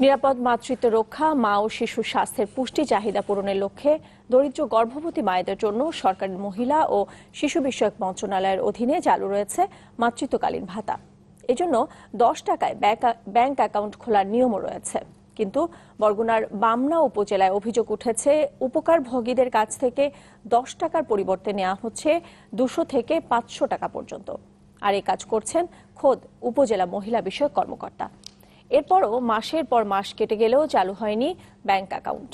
নিরাপদ মাতৃত্ব রক্ষা, মা ও শিশু স্বাস্থ্যের পুষ্টি, চাহিদা পূরণের লক্ষ্যে দরিদ্র গর্ভবতী মায়েদের জন্য সরকারি মহিলা ও শিশু বিষয়ক মন্ত্রণালয়ের অধীনে চালু রয়েছে মাতৃত্বকালীন ভাতা। এজন্য দশ টাকায় ব্যাক- অ্যাকাউন্ট খোলার নিয়মও রয়েছে। কিন্তু বরগুনার বামনা উপজেলায় অভিযোগ উঠেছে উপকার ভোগীদের কাছ থেকে দশ টাকার পরিবর্তে নেওয়া হচ্ছে দুশো থেকে পাঁচশো টাকা পর্যন্ত। আর এই কাজ করছেন খোদ উপজেলা মহিলা বিষয়ক কর্মকর্তা। এরপরও মাসের পর মাস কেটে গেলেও চালু হয়নি ব্যাংক অ্যাকাউন্ট।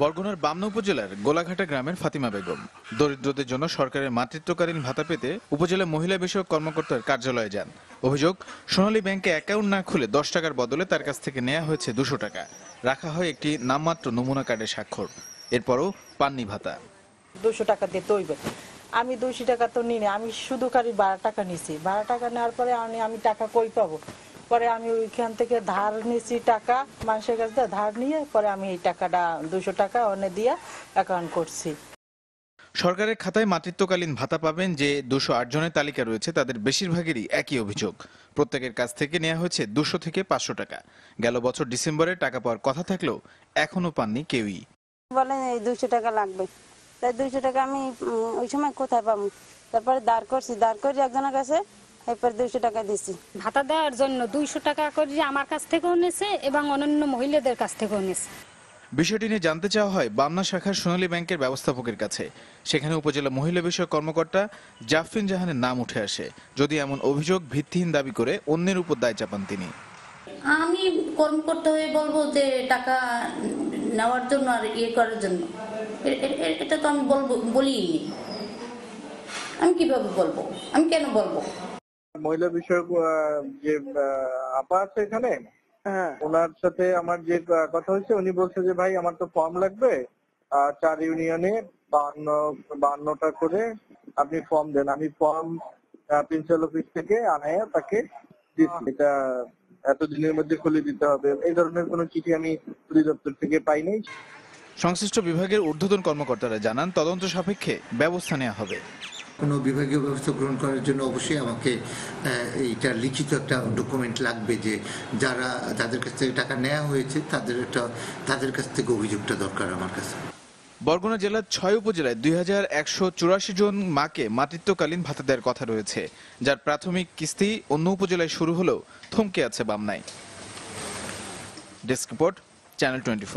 বরগুনার বামনা উপজেলার গোলাঘাটা গ্রামের ফাতিমা বেগম। দরিদ্রদের জন্য সরকারের মাতৃত্বকালীন ভাতা পেতে উপজেলা মহিলা বিষয়ক কর্মকর্তার কার্যালয়ে যান। অভিযোগ সোনালী ব্যাংকে অ্যাকাউন্ট না খুলে দশ টাকার বদলে তার কাছ থেকে নেওয়া হয়েছে দুশো টাকা। রাখা হয় একটি নামমাত্র নমুনা কার্ডের স্বাক্ষর। এরপরও পাননি ভাতা। দুশো টাকা দিতে হইবে আমি দুশো টাকা তো নিই আমি শুধু খালি বারো টাকা নিছি। বারো টাকা নেওয়ার পরে আমি আমি টাকা কই পাবো? পরে আমি ওইখান থেকে ধার নিছি টাকা মানুষের কাছ থেকে ধার নিয়ে পরে আমি এই টাকাটা দুশো টাকা অনে দিয়ে অ্যাকাউন্ট করছি। সরকারের খাতায় মাতৃত্বকালীন ভাতা পাবেন যে দুশো আট জনের তালিকা রয়েছে তাদের বেশিরভাগেরই একই অভিযোগ। প্রত্যেকের কাছ থেকে নেওয়া হয়েছে দুশো থেকে পাঁচশো টাকা। গেল বছর ডিসেম্বরে টাকা পাওয়ার কথা থাকলেও এখনও পাননি কেউই। বলেন এই দুশো টাকা লাগবে। তাই দুইশো টাকা আমি ওই সময় কোথায় পাবো? তারপরে দাঁড় করছি দাঁড় করে একজনের কাছে এরপর দুইশো টাকা দিছি। ভাতা দেওয়ার জন্য দুইশো টাকা করে আমার কাছ থেকেও নিয়েছে এবং অন্যান্য মহিলাদের কাছ থেকেও নিয়েছে বিষয়টি নিয়ে জানতে চাওয়া হয় বামনা শাখার সোনালী ব্যাংকের ব্যবস্থাপকের কাছে। সেখানে উপজেলা মহিলা বিষয়ক কর্মকর্তা জাফরিন জাহানের নাম উঠে আসে। যদি এমন অভিযোগ ভিত্তিহীন দাবি করে অন্যের উপর দায় চাপান তিনি। আমি কর্মকর্তা হয়ে বলব যে টাকা নেওয়ার জন্য আর ইয়ে করার জন্য। এটা তো আমি বলব বলিনি আমি কীভাবে বলব? আমি কেন বলব? মহিলা বিষয়ক আহ, যে আহ, আপা আছে এখানে হ্যাঁ। ওনার সাথে আমার যে কথা হয়েছে উনি বলছে যে ভাই আমার তো ফর্ম লাগবে চার ইউনিয়নে বান্ন বান্নটা করে আপনি ফর্ম দেন। আমি ফর্ম প্রিন্সিপাল অফিস থেকে আনায়া তাকে এটা এতদিনের মধ্যে খুলে দিতে হবে। এই ধরনের কোনো চিঠি আমি অধিদপ্তর থেকে পাই নাই। সংশ্লিষ্ট বিভাগের ঊর্ধ্বতন কর্মকর্তারা জানান তদন্ত সাপেক্ষে ব্যবস্থা নেওয়া হবে। কোনো বিভাগীয় ব্যবস্থা গ্রহণ করার জন্য অবশ্যই আমাকে এইটা লিখিত একটা ডকুমেন্ট লাগবে যে যারা যাদের কাছ থেকে টাকা নেওয়া হয়েছে তাদের একটা তাদের কাছ থেকে অভিযোগটা দরকার আমার কাছে। বরগুনা জেলার ছয় উপজেলায় দুই হাজার একশো চুরাশি জন মাকে মাতৃত্বকালীন ভাতা দেওয়ার কথা রয়েছে যার প্রাথমিক কিস্তি অন্য উপজেলায় শুরু হলেও থমকে আছে বামনায়। Desk report channel twenty